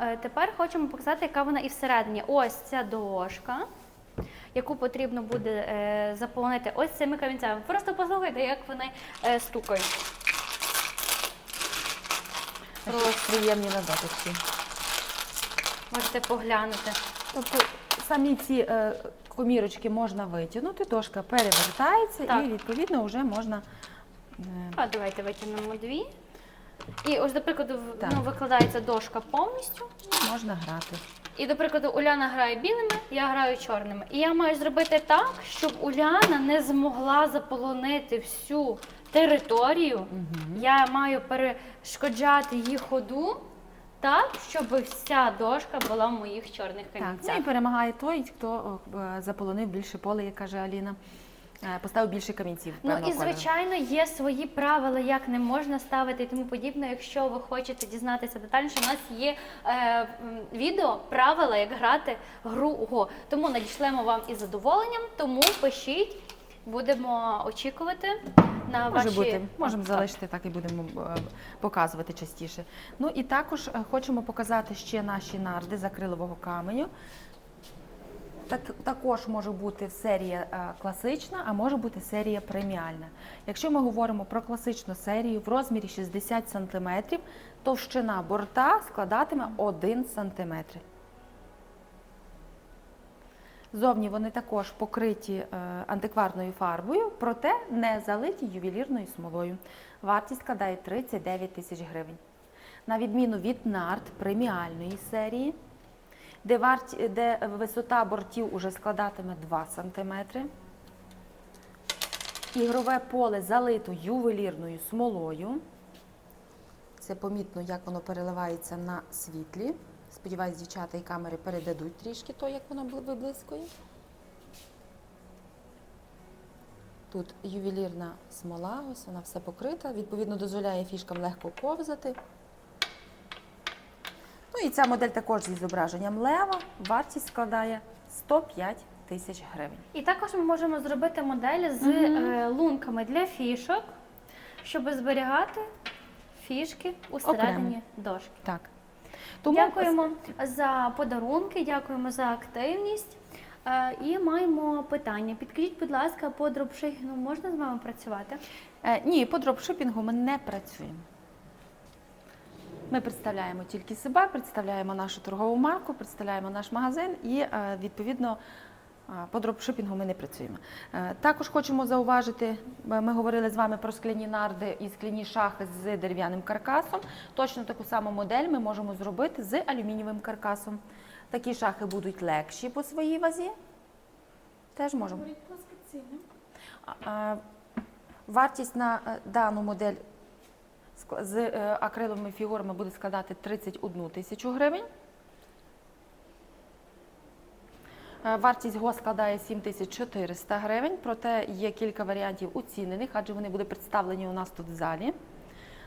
е, тепер хочемо показати, яка вона і всередині. Ось ця дошка, яку потрібно буде е, заповнити ось цими камінцями. Просто послухайте, як вони е, стукають. Ще приємні на дотичі. Можете поглянути. Тобто самі ці е, комірочки можна витягнути, дошка перевертається Так. і відповідно вже можна. е, А давайте витягнемо дві. І ось, до прикладу, в- Так. ну, викладається дошка повністю. Можна грати. І, до прикладу, Уляна грає білими, я граю чорними. І я маю зробити так, щоб Уляна не змогла заполонити всю територію. Я маю перешкоджати її ходу так, щоб вся дошка була в моїх чорних Так, камінцях. ну і перемагає той, хто о, е, заполонив більше поле, як каже Аліна, поставив більше камінців. Ну і звичайно є свої правила, як не можна ставити і тому подібне. Якщо ви хочете дізнатися детальніше, у нас є е, відео правила, як грати гру Го. Тому надішлемо вам із задоволенням. Тому пишіть, будемо очікувати на Може ваші бути, можемо Так. залишити так і будемо е, показувати частіше. Ну і також е, хочемо показати ще наші нарди з акрилового каменю. Так, також може бути серія е, класична, а може бути серія преміальна. Якщо ми говоримо про класичну серію в розмірі 60 см, товщина борта складатиме 1 см. Зовні вони також покриті е, антикварною фарбою, проте не залиті ювелірною смолою. Вартість складає 39 тисяч гривень. На відміну від нарт преміальної серії, де, варті, де висота бортів уже складатиме 2 см. Ігрове поле залито ювелірною смолою. Це помітно, як воно переливається на світлі. Сподіваюсь, дівчата і камери передадуть трішки то, як воно бли- виблискує. Тут ювелірна смола, ось вона все покрита, відповідно дозволяє фішкам легко ковзати. Ну і ця модель також зі зображенням лева. Вартість складає 105 тисяч гривень. І також ми можемо зробити модель з е, лунками для фішок, щоб зберігати фішки усередині дошки. Так. Тому Дякуємо за подарунки, дякуємо за активність. Е, І маємо питання. Підкажіть, будь ласка, по дропшипінгу можна з вами працювати? Е, ні, по дропшипінгу ми не працюємо. Ми представляємо тільки себе, представляємо нашу торгову марку, представляємо наш магазин і е, відповідно е, по дропшипінгу ми не працюємо. Е, Також хочемо зауважити, ми говорили з вами про скляні нарди і скляні шахи з дерев'яним каркасом. Точно таку саму модель ми можемо зробити з алюмінієвим каркасом. Такі шахи будуть легші по своїй вазі. Теж можемо. Вартість на дану модель з е, акриловими фігурами буде складати 31 тисячу гривень. Е, Вартість ГО складає 7400 гривень, проте є кілька варіантів оцінених, адже вони будуть представлені у нас тут в залі.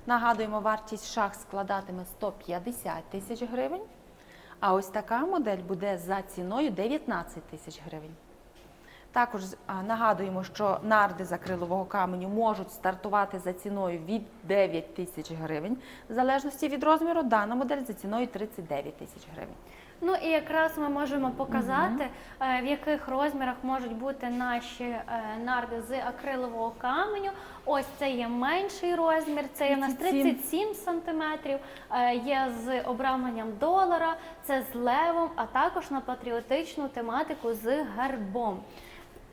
Нагадуємо, вартість шах складатиме 150 тисяч гривень, а ось така модель буде за ціною 19 тисяч гривень. Також нагадуємо, що нарди з акрилового каменю можуть стартувати за ціною від 9 тисяч гривень. В залежності від розміру, дана модель за ціною 39 тисяч гривень. Ну і якраз ми можемо показати, е, в яких розмірах можуть бути наші е, нарди з акрилового каменю. Ось це є менший розмір, це є у нас 37. 37 сантиметрів, е, є з обрамленням долара, це з левом, а також на патріотичну тематику з гербом.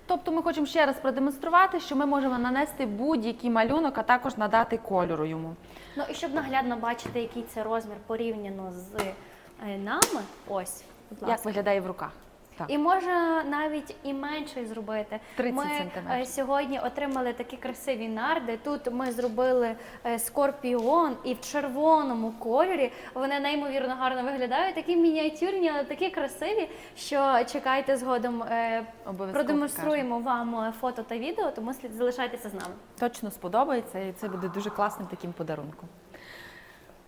Тобто ми хочемо ще раз продемонструвати, що ми можемо нанести будь-який малюнок, а також надати кольору йому. Ну і щоб наглядно бачити, який це розмір порівняно з е, нами, ось, будь ласка. Як виглядає в руках. Так. І можна навіть і менше зробити. 30 ми сантиметрів. е, сьогодні отримали такі красиві нарди. Тут ми зробили е, скорпіон і в червоному кольорі. Вони неймовірно гарно виглядають. Такі мініатюрні, але такі красиві, що чекайте згодом. е, Обов'язково Продемонструємо вам фото та відео, тому слід залишайтеся з нами. Точно сподобається і це буде дуже класним таким подарунком.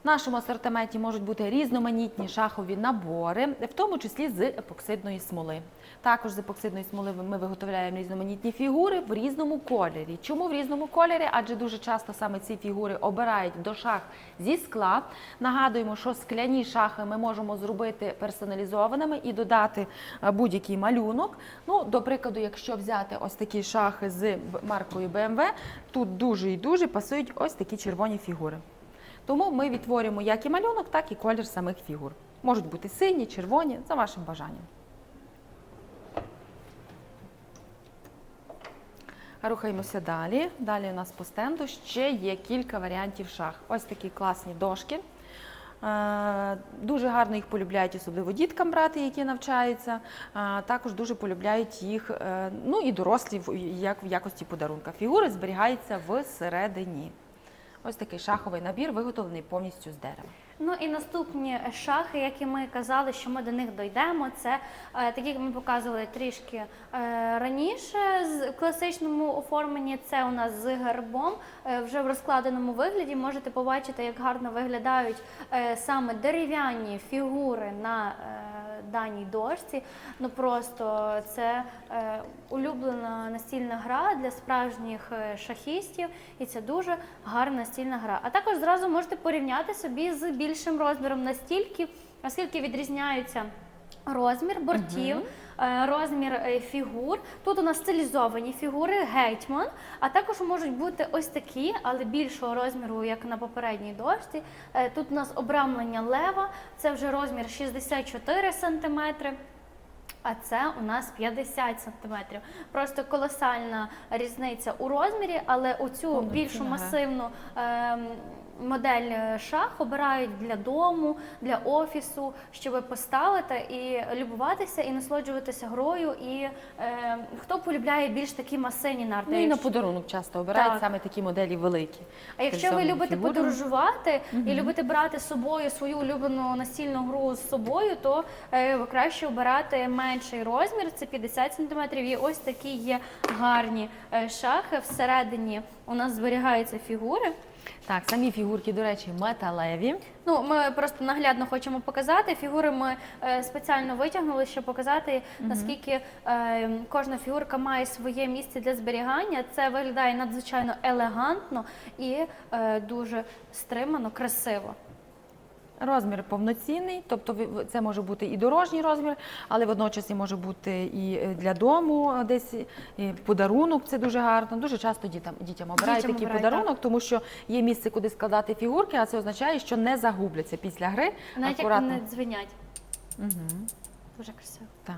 В нашому асортименті можуть бути різноманітні шахові набори, в тому числі з епоксидної смоли. Також з епоксидної смоли ми виготовляємо різноманітні фігури в різному кольорі. Чому в різному кольорі? Адже дуже часто саме ці фігури обирають до шах зі скла. Нагадуємо, що скляні шахи ми можемо зробити персоналізованими і додати е, будь-який малюнок. Ну, до прикладу, якщо взяти ось такі шахи з маркою BMW, тут дуже і дуже пасують ось такі червоні фігури. Тому ми відтворюємо як і малюнок, так і колір самих фігур. Можуть бути сині, червоні, за вашим бажанням. Рухаємося далі. Далі у нас по стенду ще є кілька варіантів шах. Ось такі класні дошки. Е, Дуже гарно їх полюбляють, особливо діткам брати, які навчаються. Е, Також дуже полюбляють їх, е, ну і дорослі в якості подарунка. Фігури зберігаються всередині. Ось такий шаховий набір, виготовлений повністю з дерева. Ну і наступні шахи, які ми казали, що ми до них дійдемо. Це е, такі, як ми показували трішки е, раніше з класичному оформленні. Це у нас з гербом. Е, вже в розкладеному вигляді можете побачити, як гарно виглядають саме дерев'яні фігури на даній дошці. Ну просто це е, улюблена настільна гра для справжніх е, шахістів, і це дуже гарна настільна гра. А також зразу можете порівняти собі з більшим розміром настільки, оскільки відрізняються. Розмір бортів, е, розмір е, фігур. Тут у нас стилізовані фігури, гетьман, а також можуть бути ось такі, але більшого розміру, як на попередній дошці. Е, Тут у нас обрамлення лева, це вже розмір 64 сантиметри. А це у нас 50 сантиметрів. Просто колосальна різниця у розмірі, але оцю Повноцінна більшу масивну ем, модель е, шах обирають для дому, для офісу, щоб поставити і любуватися, і насолоджуватися грою. І е, хто полюбляє більш такі масивні нарти. Ну і на подарунок часто обирають Так. саме такі моделі великі. а якщо ви любите фігури. подорожувати і любите брати з собою свою улюблену настільну гру з собою, то е, краще обирати менший розмір, це 50 см. І ось такі є гарні е, шахи. Всередині у нас зберігаються фігури. Так, самі фігурки, до речі, металеві. Ну, ми просто наглядно хочемо показати. Фігури ми е, спеціально витягнули, щоб показати, наскільки е, кожна фігурка має своє місце для зберігання. Це виглядає надзвичайно елегантно і е, дуже стримано, красиво. Розмір повноцінний, тобто це може бути і дорожній розмір, але водночас і може бути і е, для дому е, десь і подарунок. Це дуже гарно. Дуже часто дітям дітям обирають Дітям такий обирають, подарунок, тому що є місце, куди складати фігурки, а це означає, що не загубляться після гри. Навіть як вони дзвенять. Угу. Дуже красиво. Так.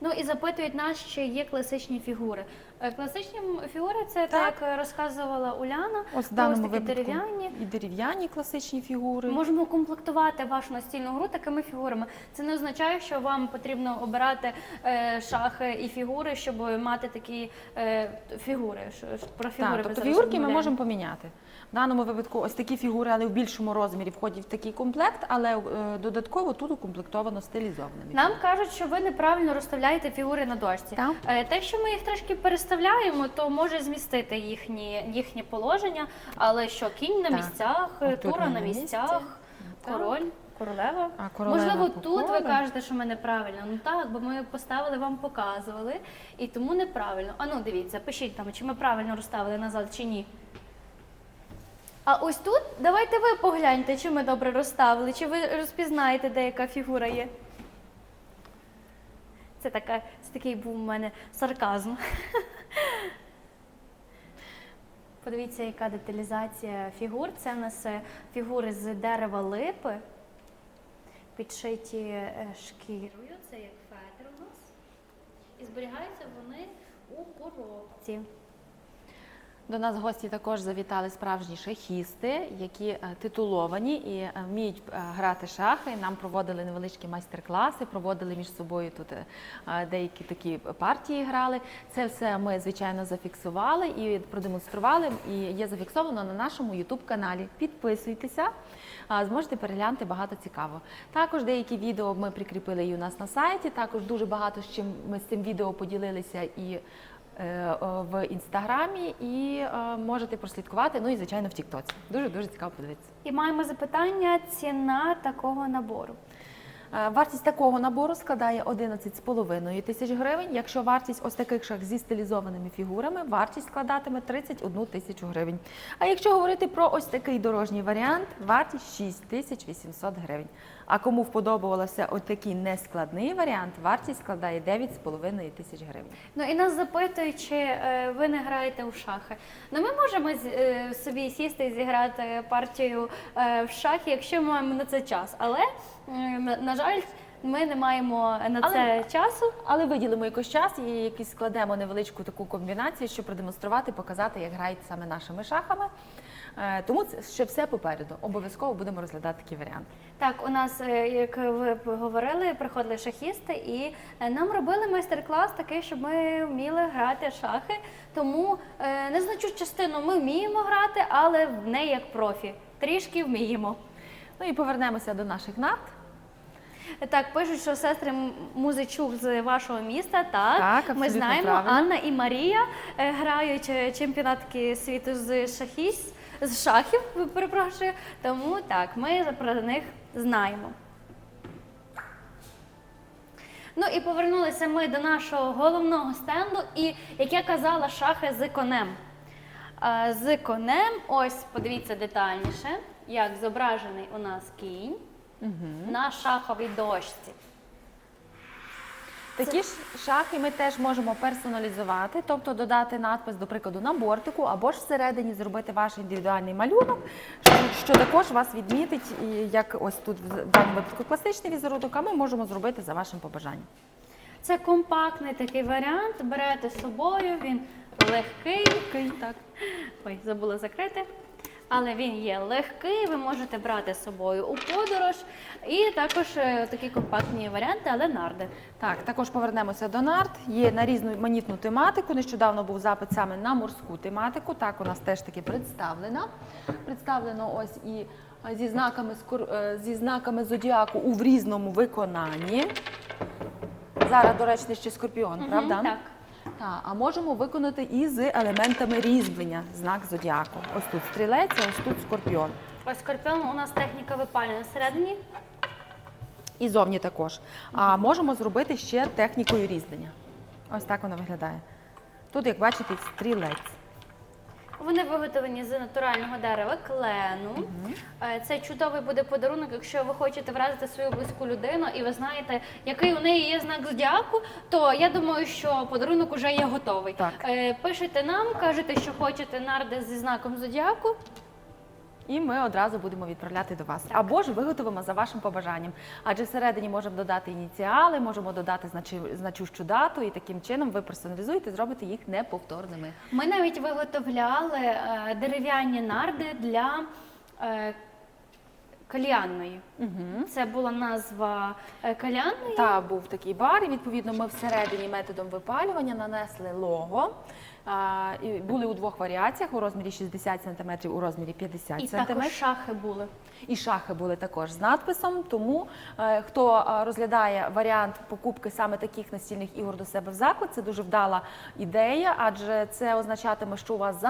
Ну і запитують нас, чи є класичні фігури. Е, Класичні фігури це Так. так, як розказувала Уляна. Ось в даному такі випадку дерев'яні. і дерев'яні класичні фігури. Можемо комплектувати вашу настільну гру такими фігурами. Це не означає, що вам потрібно обирати е, шахи і фігури, щоб мати такі е, фігури. Що, про фігури Так, тобто фігурки ми можемо поміняти. В даному випадку ось такі фігури, але в більшому розмірі входять в такий комплект, але е, додатково тут укомплектовано стилізованими. Нам кажуть, що ви неправильно розставляєте фігури на дошці. Так. Е, Те, що ми їх трошки переставляємо, то може змістити їхні, їхнє положення, але що кінь на Так. місцях, А тура на на місці. місцях, король, королева. А королева Можливо, по тут ви кажете, що ми неправильно. Ну так, бо ми поставили, вам показували, і тому неправильно. А ну дивіться, пишіть там, чи ми правильно розставили назад, чи ні. А ось тут давайте ви погляньте, чи ми добре розставили, чи ви розпізнаєте, де яка фігура є. Це, така, це такий був у мене сарказм. Подивіться, яка деталізація фігур. Це в нас е, фігури з дерева липи, підшиті е, шкірою. Це як фетр у нас. І зберігаються вони у коробці. До нас гості також завітали справжні шахісти, які е, титуловані і е, вміють е, грати шахи. Нам проводили невеличкі майстер-класи, проводили між собою тут деякі такі партії грали. Це все ми звичайно зафіксували і продемонстрували. І є зафіксовано на нашому youtube каналі. Підписуйтеся, зможете переглянути багато цікавого. Також деякі відео ми прикріпили і у нас на сайті. Також дуже багато з чим ми з цим відео поділилися і в інстаграмі і е, можете прослідкувати. Ну і звичайно в Тіктоці. Дуже дуже цікаво подивитися. І маємо запитання: ціна такого набору. Е, Вартість такого набору складає 11,5 тисяч гривень. Якщо вартість ось таких шах зі стилізованими фігурами, вартість складатиме 31 тисячу гривень. А якщо говорити про ось такий дорожній варіант, вартість 6 тисяч 800 гривень. А кому вподобався ось такий нескладний варіант, вартість складає 9,5 тисяч гривень. Ну і нас запитують, чи е, ви не граєте у шахи. Ну ми можемо е, собі сісти і зіграти партію в шахи, якщо маємо на це час. Але на, жаль, ми не маємо на Але- це часу. Але виділимо якийсь час і якийсь складемо невеличку таку комбінацію, щоб продемонструвати, показати, як грають саме нашими шахами. Е, Тому це ще все попереду. Обов'язково будемо розглядати такі варіанти. Так, у нас, е, як ви говорили, приходили шахісти, і е, нам робили майстер-клас такий, щоб ми вміли грати шахи. Тому незначну частину ми вміємо грати, але в неї як профі. Трішки вміємо. Ну і повернемося до наших нарт. Так, пишуть, що сестри Музичук з вашого міста. Так, Так, ми знаємо. правильно. Анна і Марія е, грають е, чемпіонатки світу з шахіс, з шахів, перепрошую. Тому так, ми про них знаємо. Ну і повернулися ми до нашого головного стенду. І як я казала, шахи з конем. Е, З конем, ось подивіться детальніше, як зображений у нас кінь на шаховій дошці. Такі ж шахи ми теж можемо персоналізувати, тобто додати надпис, до прикладу, на бортику, або ж всередині зробити ваш індивідуальний малюнок, що, що також вас відмітить, і як ось тут в даному випадку класичний візерунок, а ми можемо зробити за вашим побажанням. Це компактний такий варіант. Берете з собою, він легкий. Так. Ой, забула закрити. Але він є легкий, ви можете брати з собою у подорож. І також е, такі компактні варіанти, але нарди. Так, також повернемося до нарт. Є на різноманітну тематику. Нещодавно був запит саме на морську тематику. Так, у нас теж таки представлена. Представлено ось і е, зі знаками е, зі знаками зодіаку у в різному виконанні. Зараз доречний ще скорпіон, Мгм, правда? Так. Так, а можемо виконати і з елементами різьблення знак зодіаку. Ось тут стрілець, а ось тут скорпіон. Ось скорпіон у нас техніка випалення всередині. І зовні також. А можемо зробити ще технікою різьблення. Ось так воно виглядає. Тут, як бачите, стрілець. Вони виготовлені з натурального дерева клену. Е, Це чудовий буде подарунок, якщо ви хочете вразити свою близьку людину і ви знаєте, який у неї є знак зодіаку, то я думаю, що подарунок уже є готовий. Так. Е, Пишете нам, кажете, що хочете нарди зі знаком зодіаку. І ми одразу будемо відправляти до вас. Або ж виготовимо за вашим побажанням. Адже всередині можемо додати ініціали, можемо додати значущу дату, і таким чином ви персоналізуєте, зробите їх неповторними. Ми навіть виготовляли е, дерев'яні нарди для е, кальянної. Це була назва е, кальянної. Та був такий бар, і відповідно ми всередині методом випалювання нанесли лого. І були у двох варіаціях у розмірі 60 см, у розмірі 50 І також шахи були. І шахи були також з надписом. Тому е, хто е, розглядає варіант покупки саме таких настільних ігор до себе в заклад, це дуже вдала ідея, адже це означатиме, що у вас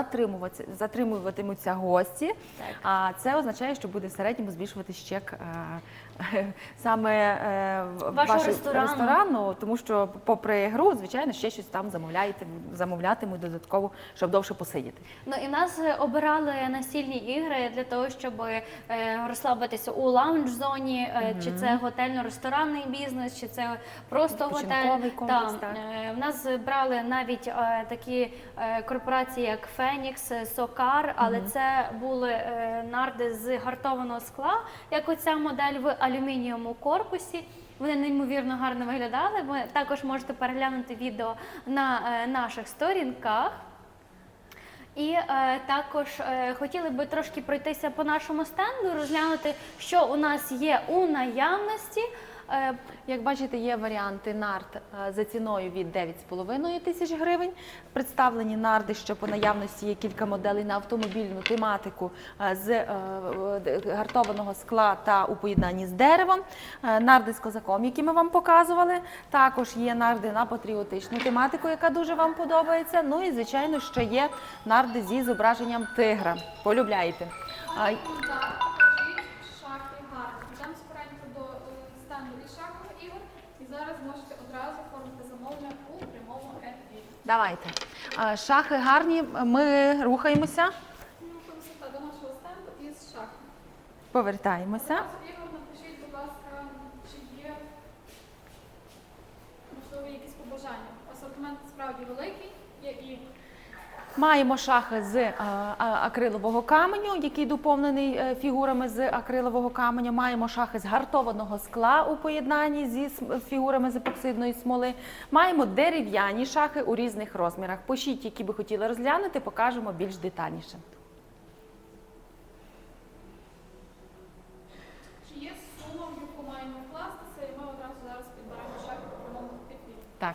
затримуватимуться гості. Так. А це означає, що буде в середньому збільшуватись чек. Саме е, в- Вашого вашого ресторану. ресторану, тому що, попри гру, звичайно, ще щось там замовляєте, замовлятимуть додатково, щоб довше посидіти. Ну і нас е, обирали настільні ігри для того, щоб е, розслабитися у лаунж-зоні, е, чи це готельно-ресторанний бізнес, чи це просто готель. Комплекс, Та, так. В нас брали навіть такі корпорації, як Фенікс, Сокар, але це були нарди з гартованого скла, як оця модель в алюмінієвому корпусі. Вони неймовірно гарно виглядали. Ви також можете переглянути відео на е, наших сторінках. І е, також е, хотіли би трошки пройтися по нашому стенду, розглянути, що у нас є у наявності. Е, Як бачите, є варіанти нард е, за ціною від 9,5 тисяч гривень. Представлені нарди, що по наявності є кілька моделей на автомобільну тематику е, з гартованого скла та у поєднанні з деревом. Нарди з козаком, які ми вам показували. Також є нарди на патріотичну тематику, яка дуже вам подобається. Ну і звичайно, що є нарди зі зображенням тигра. Полюбляєте. А, Шахи гарні. Йдемо скоренько до е, стенду із шахових ігор і зараз можете одразу оформити замовлення у прямому ефірі. Давайте. Шахи гарні, ми рухаємося, до нашого стенду із шахи. повертаємося. Напишіть, будь ласка, чи є можливо якісь побажання. Асортимент справді великий, Маємо шахи з е, акрилового каменю, який доповнений е, фігурами з акрилового каменю. Маємо шахи з гартованого скла у поєднанні зі фігурами з епоксидної смоли. Маємо дерев'яні шахи у різних розмірах. Пишіть, які би хотіли розглянути, покажемо більш детальніше. чи є сума, в яку маємо вкластися, і ми одразу зараз підберемо шахи у прямому ефірі. Так.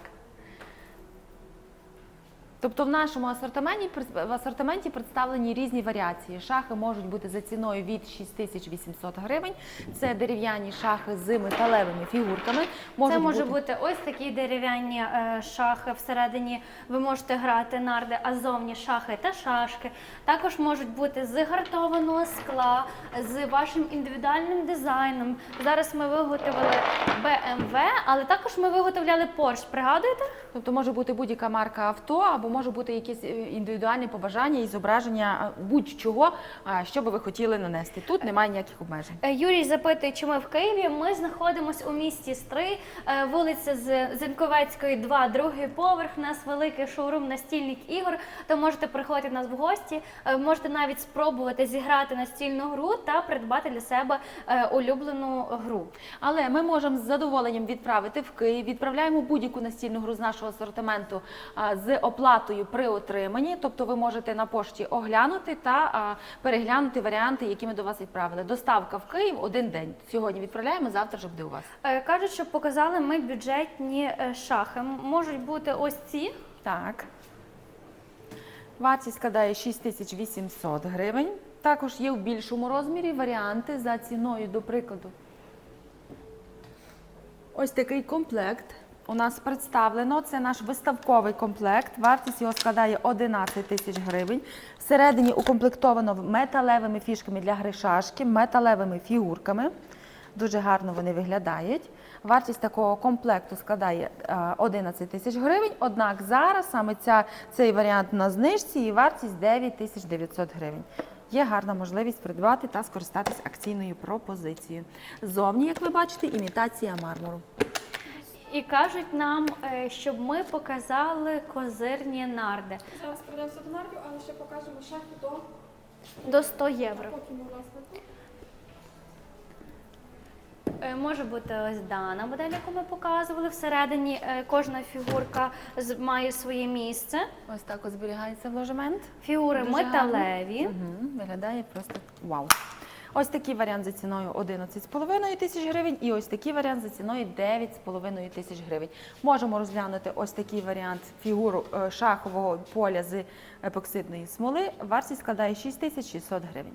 Тобто в нашому асортименті, в асортименті представлені різні варіації. Шахи можуть бути за ціною від 6800 гривень. Це дерев'яні шахи з металевими фігурками. Це може бути ось такі дерев'яні е, шахи. Всередині ви можете грати нарди, а зовні шахи та шашки. Також можуть бути з гартованого скла, з вашим індивідуальним дизайном. Зараз ми виготовили BMW, але також ми виготовляли Porsche. Пригадуєте? Тобто може бути будь-яка марка авто, або може бути якесь е, індивідуальне побажання і зображення е, будь-чого, е, що би ви хотіли нанести. Тут немає ніяких обмежень. Е, Юрій запитує, чи ми в Києві. Ми знаходимося у місті Стри, е, вулиця З- Зенковецької, 2, другий поверх. У нас великий шоурум настільних ігор. То можете приходити до нас в гості. е, Можете навіть спробувати зіграти настільну гру та придбати для себе е, улюблену гру. Але ми можемо з задоволенням відправити в Київ. Відправляємо будь-яку настільну гру з нашого асортименту з оплатою при отриманні. Тобто ви можете на пошті оглянути та а, переглянути варіанти, які ми до вас відправили. Доставка в Київ один день. Сьогодні відправляємо, завтра вже буде у вас. Е, Кажуть, що показали ми бюджетні е, шахи. М- Можуть бути ось ці. Так. Вартість складає 6800 гривень. Також є в більшому розмірі варіанти за ціною, до прикладу. Ось такий комплект у нас представлено. Це наш виставковий комплект. Вартість його складає 11 тисяч гривень. Всередині укомплектовано металевими фішками для гри шашки, металевими фігурками. Дуже гарно вони виглядають. Вартість такого комплекту складає е, 11 тисяч гривень. Однак зараз саме ця, цей варіант на знижці і вартість 9 тисяч 900 гривень. Є гарна можливість придбати та скористатись акційною пропозицією. Зовні, як ви бачите, імітація мармуру. І кажуть нам, е, щоб ми показали козирні нарди Зараз прийдемося до нардів, але ще покажемо шахи до до 100 євро. Е, Може бути ось дана модель, яку ми показували. Всередині е, кожна фігурка з- має своє місце. Ось так ось зберігається ложемент. Фігури Дуже металеві. Угу, виглядає просто вау. Ось такий варіант за ціною 11,5 тисяч гривень і ось такий варіант за ціною 9,5 тисяч гривень. Можемо розглянути ось такий варіант фігуру е, шахового поля з епоксидної смоли. Вартість складає 6600 гривень.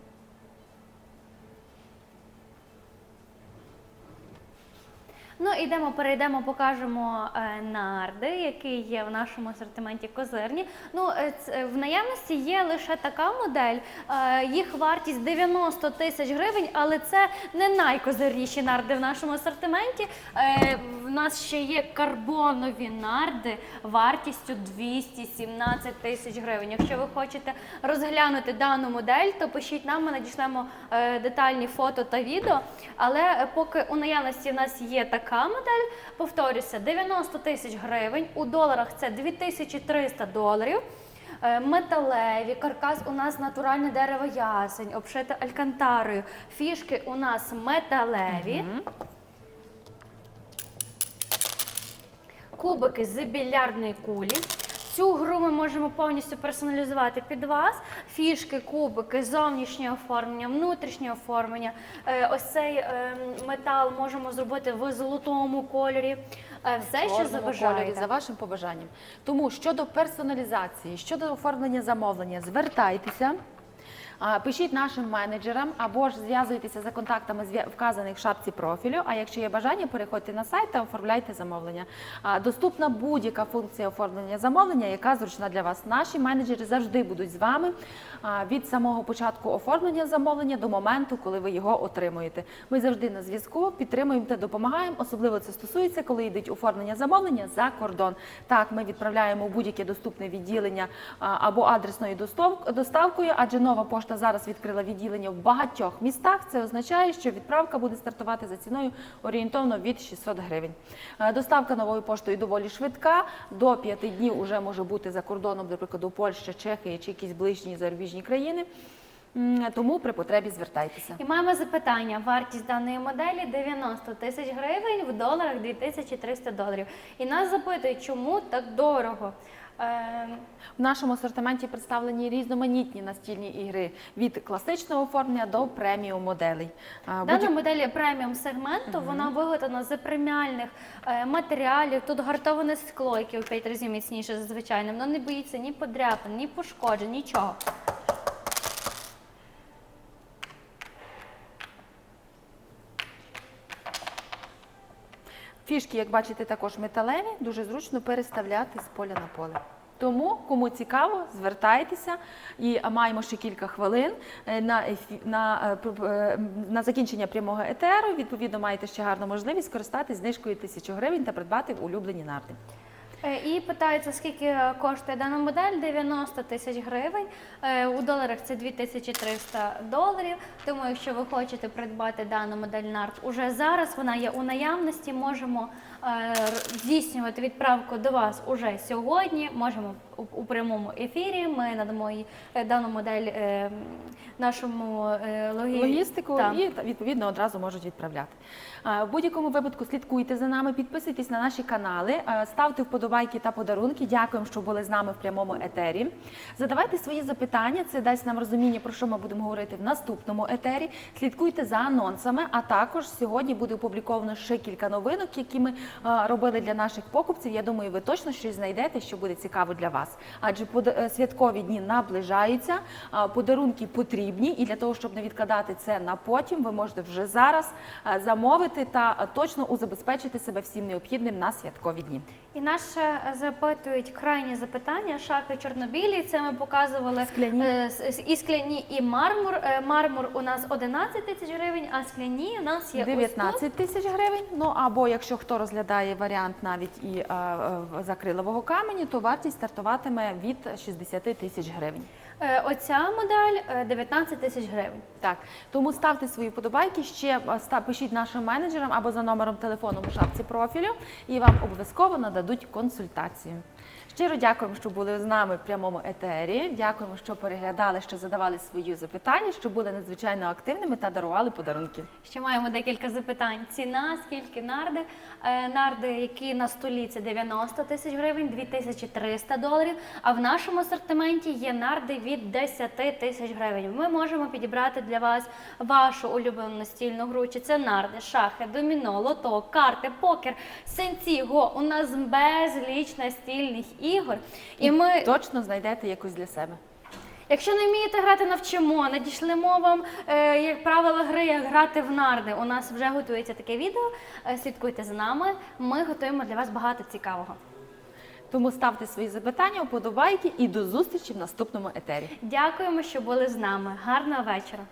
Ну ідемо, перейдемо, покажемо е, нарди, які є в нашому асортименті козирні. Ну е, ц- в наявності є лише така модель. е, Їх вартість 90 тисяч гривень, але це не найкозирніші нарди в нашому асортименті. Е, В нас ще є карбонові нарди вартістю 217 тисяч гривень. Якщо ви хочете розглянути дану модель, то пишіть нам, ми надішлемо е, детальні фото та відео. Але е, поки у наявності в нас є така модель, повторюся, 90 тисяч гривень. У доларах це 2300 доларів. Е, Металеві, каркас у нас натуральне дерево ясень, обшите алькантарою. Фішки у нас металеві. Кубики з більярдної кулі. Цю гру ми можемо повністю персоналізувати під вас. Фішки, кубики, зовнішнє оформлення, внутрішнє оформлення. Е, Ось цей е, метал можемо зробити в золотому кольорі. Е, Все, що заважає за вашим побажанням. Тому щодо персоналізації, щодо оформлення замовлення, звертайтеся. Пишіть нашим менеджерам або ж зв'язуйтеся за контактами вказаних в шапці профілю. А якщо є бажання, переходьте на сайт та оформляйте замовлення. Доступна будь-яка функція оформлення замовлення, яка зручна для вас. Наші менеджери завжди будуть з вами від самого початку оформлення замовлення до моменту, коли ви його отримуєте. Ми завжди на зв'язку, підтримуємо та допомагаємо. Особливо це стосується, коли йдуть оформлення замовлення за кордон. Так, ми відправляємо будь-яке доступне відділення або адресною доставкою, адже нова пошта зараз відкрила відділення в багатьох містах. Це означає, що відправка буде стартувати за ціною орієнтовно від 600 гривень. Е, Доставка новою поштою доволі швидка. До 5 днів вже може бути за кордоном, до прикладу, Польща, Чехія чи якісь ближні зарубіжні країни. Тому при потребі звертайтеся. І маємо запитання. Вартість даної моделі 90 тисяч гривень в доларах 2300 доларів. І нас запитують, чому так дорого. Е, В нашому асортименті представлені різноманітні настільні ігри від класичного оформлення до преміум моделей. Дана будь- модель преміум сегменту вона виготовлена з преміальних е, матеріалів. Тут гартоване скло, яке у 5 разів міцніше за звичайним. Воно не боїться ні подряпин, ні пошкоджень, нічого. Фішки, як бачите, також металеві, дуже зручно переставляти з поля на поле. Тому, кому цікаво, звертайтеся і маємо ще кілька хвилин е, на, на, е, е, на закінчення прямого етеру. Відповідно, маєте ще гарну можливість скористатись знижкою тисячу гривень та придбати улюблені нарди. Е, І питаються, скільки коштує дана модель? 90 тисяч гривень. Е, У доларах це 2300 доларів. Тому, якщо ви хочете придбати дану модель нарт уже зараз, вона є у наявності. Можемо е, здійснювати відправку до вас уже сьогодні. Можемо у, прямому ефірі. Ми надамо їй, е, дану модель е, нашому е, логі... логістику Так. і відповідно одразу можуть відправляти. В будь-якому випадку слідкуйте за нами, підписуйтесь на наші канали, ставте вподобайки та подарунки. Дякуємо, що були з нами в прямому етері. Задавайте свої запитання, це дасть нам розуміння, про що ми будемо говорити в наступному етері. Слідкуйте за анонсами. А також сьогодні буде опубліковано ще кілька новинок, які ми робили для наших покупців. Я думаю, ви точно щось знайдете, що буде цікаво для вас. Адже е, святкові дні наближаються, подарунки потрібні, і для того, щоб не відкладати це на потім, ви можете вже зараз е, замовити та е, точно узабезпечити себе всім необхідним на святкові дні. І наше запитують крайні запитання. Шахи чорнобілі. Це ми показували Скляні. і скляні, і мармур. Мармур у нас 11 тисяч гривень, а скляні у нас є ось 19 тисяч гривень. Ну або якщо хто розглядає варіант навіть і е, е, з акрилового каменю, то вартість стартуватиме від 60 тисяч гривень. Е, Оця модель е, 19 тисяч гривень. Так, тому ставте свої подобайки, ще е, пишіть нашим менеджерам або за номером телефону в шапці профілю, і вам обов'язково нададуть консультацію. Щиро дякуємо, що були з нами в прямому етері. Дякуємо, що переглядали, що задавали свої запитання, що були надзвичайно активними та дарували подарунки. Ще маємо декілька запитань. Ціна, скільки нарди? Е, Нарди, які на столі, це 90 тисяч гривень, 2300 доларів. А в нашому асортименті є нарди від 10 тисяч гривень. Ми можемо підібрати для вас вашу улюблену настільну гру. Чи це нарди, шахи, доміно, лото, карти, покер, сенці, го. У нас безліч настільних ігор. І ми Точно знайдете якусь для себе. Якщо не вмієте грати, навчимо, надішлемо вам е, як правила гри, як грати в нарди. У нас вже готується таке відео. Е, слідкуйте за нами. Ми готуємо для вас багато цікавого. Тому ставте свої запитання, вподобайки і до зустрічі в наступному етері. Дякуємо, що були з нами. Гарного вечора.